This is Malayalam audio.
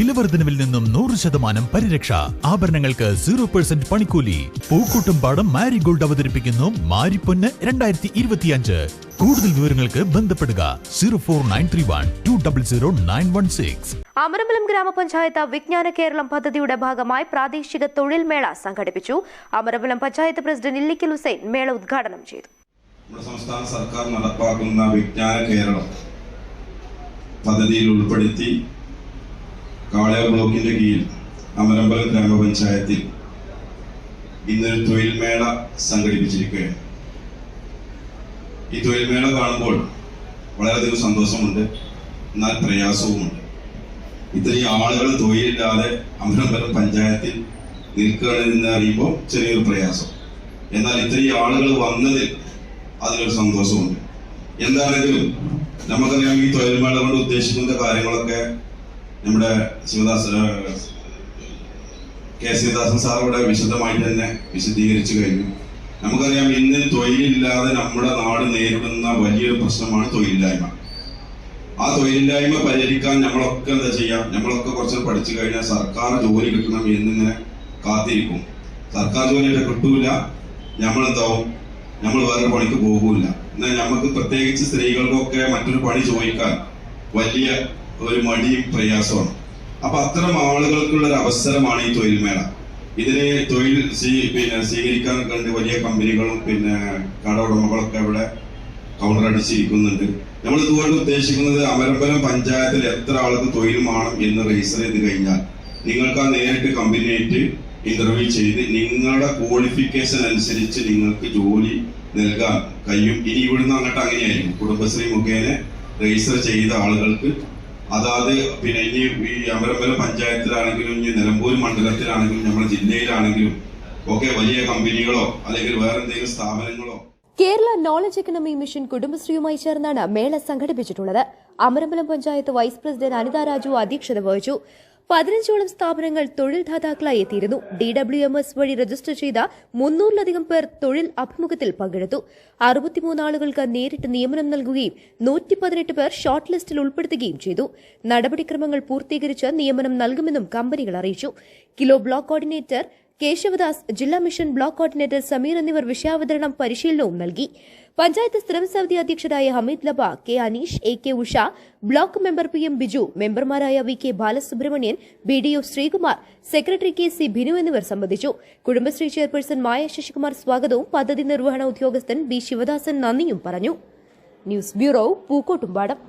വിലവർദ്ധനവിൽ നിന്നും നൂറ് ശതമാനം പരിരക്ഷ. ആഭരണങ്ങൾക്ക് സീറോ പെർസെന്റ് പണിക്കൂലി. പൂക്കൂട്ടും പാടം മാരിഗോൾഡ് അവതരിപ്പിക്കുന്നു മാരിപ്പൊന്ന് രണ്ടായിരത്തി ഇരുപത്തിയഞ്ച് കൂടുതൽ വിവരങ്ങൾക്ക് ബന്ധപ്പെടുക zero four nine three one two double zero nine one six. Amarambalam ഗ്രാമപഞ്ചായത്ത് വിജ്ഞാന കേരളം പദ്ധതിയുടെ ഭാഗമായി പ്രാദേശിക തൊഴിൽ മേള സംഘടിപ്പിച്ചു. അമരമ്പലം പഞ്ചായത്ത് പ്രസിഡന്റ് ഇല്ലിക്കൽ ഹുസൈൻ മേള ഉദ്ഘാടനം ചെയ്തു. നമ്മുടെ സംസ്ഥാന സർക്കാർ നടപ്പാക്കുന്ന വിജ്ഞാന കേരളം പദ്ധതിയിൽ ഉൾപ്പെടുത്തി കാളയാർ ബ്ലോക്കിന്റെ കീഴിൽ അമരമ്പലം ഗ്രാമപഞ്ചായത്തിൽ ഇന്നൊരു തൊഴിൽ മേള സംഘടിപ്പിച്ചിരിക്കുകയാണ്. ഈ തൊഴിൽ മേള കാണുമ്പോൾ വളരെയധികം സന്തോഷമുണ്ട് എന്നാൽ പ്രയാസവുമുണ്ട്. ഇത്രയും ആളുകൾ തൊഴിലില്ലാതെ അമരമ്പലം പഞ്ചായത്തിൽ നിൽക്കുകയാണെന്ന് അറിയുമ്പോൾ ചെറിയൊരു പ്രയാസം. എന്നാൽ ഇത്രയും ആളുകൾ വന്നതിൽ അതിലൊരു സന്തോഷമുണ്ട്. എന്താണെങ്കിലും നമുക്കറിയാം ഈ തൊഴിൽ മേള കൊണ്ട് ഉദ്ദേശിക്കുന്ന കാര്യങ്ങളൊക്കെ നമ്മുടെ ശിവദാസ് കെ ശിവദാസൻ സാർ ഇവിടെ വിശദമായിട്ട് തന്നെ വിശദീകരിച്ചു കഴിഞ്ഞു. നമുക്കറിയാം ഇന്ന് തൊഴിലില്ലാതെ നമ്മുടെ നാട് നേരിടുന്ന വലിയൊരു പ്രശ്നമാണ് തൊഴിലില്ലായ്മ. ആ തൊഴിലില്ലായ്മ പരിഹരിക്കാൻ നമ്മളൊക്കെ എന്താ ചെയ്യാം? നമ്മളൊക്കെ കുറച്ച് പഠിച്ചു കഴിഞ്ഞാൽ സർക്കാർ ജോലി കിട്ടണം എന്നിങ്ങനെ കാത്തിരിക്കും. സർക്കാർ ജോലിയൊക്കെ കിട്ടൂല നമ്മളെന്താവും? നമ്മൾ വേറെ പണിക്ക് പോകൂല എന്നാൽ നമുക്ക് പ്രത്യേകിച്ച് സ്ത്രീകൾക്കൊക്കെ മറ്റൊരു പണി ചോദിക്കാൻ വലിയ ഒരു മടിയും പ്രയാസമാണ് അപ്പൊ അത്തരം ആളുകൾക്കുള്ള ഒരു അവസരമാണ് ഈ തൊഴിൽ മേള. ഇതിനെ തൊഴിൽ സ്വീ- പിന്നെ സ്വീകരിക്കാൻ കണ്ട് വലിയ കമ്പനികളും പിന്നെ കട ഉടമകളൊക്കെ ഇവിടെ കൗണ്ടർ അടിച്ചിരിക്കുന്നുണ്ട്. നമ്മൾ ഇതുകൊണ്ട് ഉദ്ദേശിക്കുന്നത് അമരമ്പലം പഞ്ചായത്തിൽ എത്ര ആൾക്ക് തൊഴിൽ വേണം എന്ന് രജിസ്റ്റർ ചെയ്ത് കഴിഞ്ഞാൽ നിങ്ങൾക്ക് ആ നേരിട്ട് കമ്പനിയായിട്ട് ഇന്റർവ്യൂ ചെയ്ത് നിങ്ങളുടെ ക്വാളിഫിക്കേഷൻ അനുസരിച്ച് നിങ്ങൾക്ക് ജോലി നൽകാൻ കഴിയും. ഇനി ഇവിടുന്ന് അങ്ങോട്ട് അങ്ങനെയായിരിക്കും. കുടുംബശ്രീ മുഖേന രജിസ്റ്റർ ചെയ്ത ആളുകൾക്ക് അതാത് പിന്നെ ഇനി ഈ അമരമ്പലം പഞ്ചായത്തിലാണെങ്കിലും ഇനി നിലമ്പൂർ മണ്ഡലത്തിലാണെങ്കിലും നമ്മുടെ ജില്ലയിലാണെങ്കിലും ഒക്കെ വലിയ കമ്പനികളോ അല്ലെങ്കിൽ വേറെ എന്തെങ്കിലും സ്ഥാപനങ്ങളോ കേരള നോളജ് എക്കണമി മിഷൻ കുടുംബശ്രീയുമായി ചേർന്നാണ് മേള സംഘടിപ്പിച്ചിട്ടുള്ളത്. അമരമ്പലം പഞ്ചായത്ത് വൈസ് പ്രസിഡന്റ് അനിത രാജു അധ്യക്ഷത വഹിച്ചു. പതിനഞ്ചോളം സ്ഥാപനങ്ങൾ തൊഴിൽ ദാതാക്കളായി എത്തിയിരുന്നു. ഡി ഡബ്ല്യു എം എസ് വഴി രജിസ്റ്റർ ചെയ്ത മുന്നൂറിലധികം പേർ തൊഴിൽ അഭിമുഖത്തിൽ പങ്കെടുത്തു. അറുപത്തിമൂന്ന് ആളുകൾക്ക് നേരിട്ട് നിയമനം നൽകുകയും നൂറ്റി പതിനെട്ട് പേർ ഷോർട്ട് ലിസ്റ്റിൽ ഉൾപ്പെടുത്തുകയും ചെയ്തു. നടപടിക്രമങ്ങൾ പൂർത്തീകരിച്ച് നിയമനം നൽകുമെന്നും കമ്പനികൾ അറിയിച്ചു. കിലോ ബ്ലോക്ക് കോർഡിനേറ്റർ കേശവദാസ് ജില്ലാ മിഷൻ ബ്ലോക്ക് കോർഡിനേറ്റർ സമീർ എന്നിവർ വിഷയാവതരണം പരിശീലനവും നൽകി. പഞ്ചായത്ത് സ്ഥിരം സമിതി അധ്യക്ഷരായ Hameed Labba K Aneesh A K Usha block member P M Biju മെമ്പർമാരായ V K Balasubramanian B D O Sreekumar secretary K C Binu എന്നിവർ സംബന്ധിച്ചു. കുടുംബശ്രീ ചെയർപേഴ്സൺ മായ ശശികുമാർ സ്വാഗതവും പദ്ധതി നിർവഹണ ഉദ്യോഗസ്ഥൻ ബി ശിവദാസൻ നന്ദിയും പറഞ്ഞു. News bureau Pookkottumpadam.